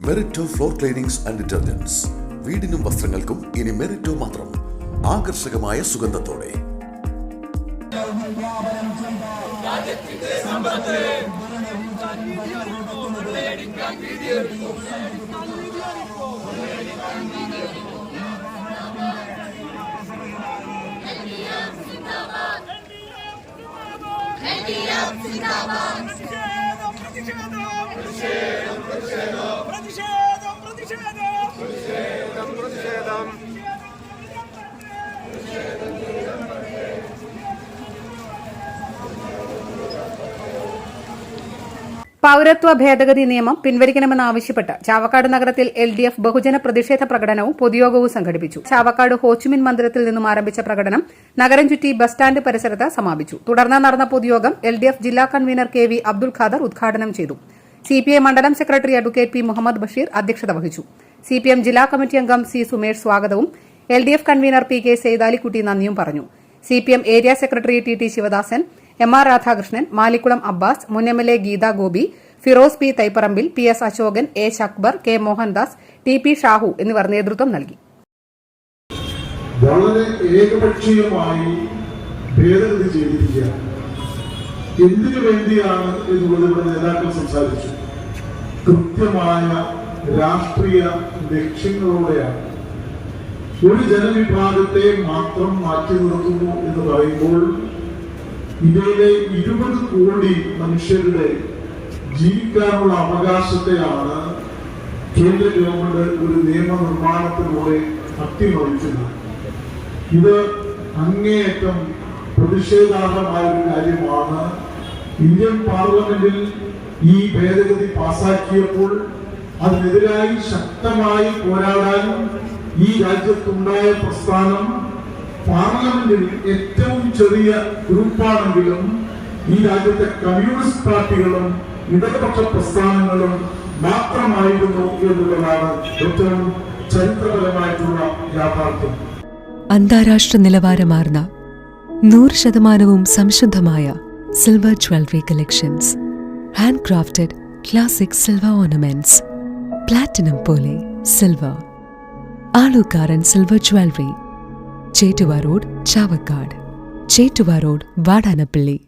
മെറിറ്റോ floor cleanings and detergents വീടിനും വസ്ത്രങ്ങൾക്കും ഇനി മെറിറ്റോ മാത്രം. ആകർഷകമായ സുഗന്ധത്തോടെ. പ്രതിഷേധം പ്രതിഷേധം പ്രതിഷേധം പ്രതിഷേധം പൌരത്വ ഭേദഗതി നിയമം പിൻവലിക്കണമെന്നാവശ്യപ്പെട്ട് ചാവക്കാട് നഗരത്തിൽ എൽ ഡി എഫ് ബഹുജന പ്രതിഷേധ പ്രകടനവും പൊതുയോഗവും സംഘടിപ്പിച്ചു. ചാവക്കാട് ഹോച്ചുമിൻ മന്ദിരത്തിൽ നിന്നും ആരംഭിച്ച പ്രകടനം നഗരം ചുറ്റി ബസ് സ്റ്റാൻഡ് പരിസരത്ത് സമാപിച്ചു. തുടർന്ന് നടന്ന പൊതുയോഗം എൽ ഡി എഫ് ജില്ലാ കൺവീനർ കെ വി അബ്ദുൽ ഖാദർ ഉദ്ഘാടനം ചെയ്തു. സിപിഐ മണ്ഡലം secretary advocate P Muhammad Basheer അധ്യക്ഷത വഹിച്ചു. സിപിഎം ജില്ലാ കമ്മിറ്റി അംഗം സി സുമേഷ് സ്വാഗതവും L D F convener P K Saithalikutty നന്ദിയും പറഞ്ഞു. CPM area secretary T T Sivadasan M R Radhakrishnan Malikkulam Abbas മുൻ M L A Geetha Gopi Firoz P Thaiparambil P S Ashokan A Akbar K Mohandas T P Shahu എന്നിവർ നേതൃത്വം നൽകി. വളരെ ഏകപക്ഷീയമായി ഭേദഗതി ചെയ്തിരിക്കുകയാണ്. എന്തിനു വേണ്ടിയാണ് എന്നുള്ളത് ഇവിടെ നേതാക്കൾ സംസാരിച്ചു കൃത്യമായ രാഷ്ട്രീയ ലക്ഷ്യങ്ങളോടെയാണ്. ഒരു ജനവിഭാഗത്തെ മാത്രം മാറ്റി നിർത്തുന്നു എന്ന് പറയുമ്പോൾ ഇന്ത്യയിലെ ഇരുപത് കോടി മനുഷ്യരുടെ ജീവിക്കാനുള്ള അവകാശത്തെയാണ് കേന്ദ്ര ഗവൺമെന്റ് ഒരു നിയമനിർമ്മാണത്തിലൂടെ അട്ടിമറിച്ചത്. ഇത് അങ്ങേയറ്റം പ്രതിഷേധാർഹമായ ഒരു കാര്യമാണ്. ഇന്ത്യൻ പാർലമെന്റിൽ ഈ ഭേദഗതി പാസാക്കിയപ്പോൾ അതിനെതിരായി ശക്തമായി പോരാടാനും ഈ രാജ്യത്തുണ്ടായ പ്രസ്ഥാനം പാർലമെന്റിൽ ഏറ്റവും ചെറിയ ഗ്രൂപ്പാണെങ്കിലും ഈ രാജ്യത്തെ കമ്മ്യൂണിസ്റ്റ് പാർട്ടികളും ഇടതുപക്ഷ പ്രസ്ഥാനങ്ങളും മാത്രമായിരുന്നു എന്നുള്ളതാണ് ഏറ്റവും ചരിത്രപരമായിട്ടുള്ള യാഥാർത്ഥ്യം. അന്താരാഷ്ട്ര നിലവാരമാർന്ന നൂറ് ശതമാനവും സംശുദ്ധമായ silver jewellery collections hand crafted classic silver ornaments platinum പോലെ silver Alukkaran silver jewellery Chettuva road Chavakkad. Chettuva road Vadanappally.